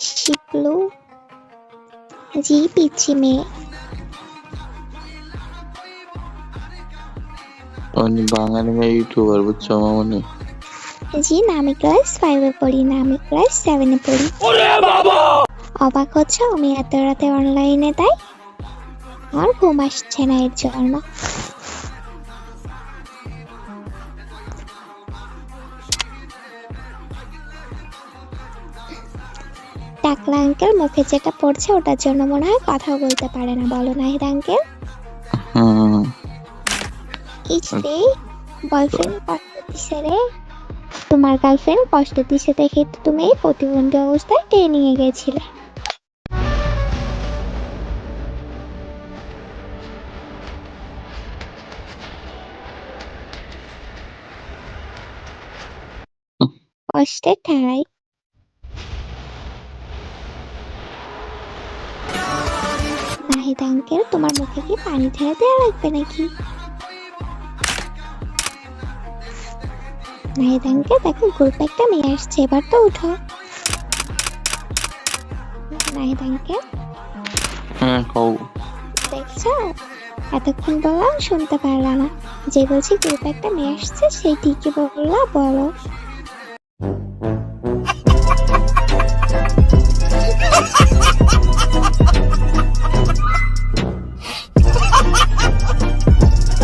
শিখলো জি পিচ্ছি মেয়ে। অনি বাঙালি মেয়ে ইউটিউবার বুঝছ আমার মনে জি না আমি ক্লাস ফাইভে পড়ি না আমি ক্লাস সেভেনে পড়ি। অবাক হচ্ছে? আমি এত রাতে অনলাইনে তাই? আর ঘুম আসছে না এর জন্য। টাকলা আঙ্কেল মুখে যেটা পড়ছে ওটার জন্য মনে হয় কথা বলতে পারে না। বলো নাহিদ আঙ্কেল। হুম। বয়ফ্রেন্ড কষ্ট দিছে রে। তোমার গার্লফ্রেন্ড কষ্ট দিছে দেখে তো তুমি প্রতিবন্ধী অবস্থায় ট্রেনিং এ গেছিলে। কষ্টে ঠাই নাহিদ আঙ্কেল তোমার মুখে কি পানি ঢেলে দেওয়া লাগবে নাকি? নাহিদ আঙ্কেল দেখো গ্রুপে একটা মেয়ে আসছে এবার তো উঠো। নাহিদ আঙ্কেল হ্যাঁ কও। দেখছ? এতক্ষণ বললাম শুনতে পারলাম না। যে বলছি গ্রুপে একটা মেয়ে আসছে সেই ঠিকই বললা বলো।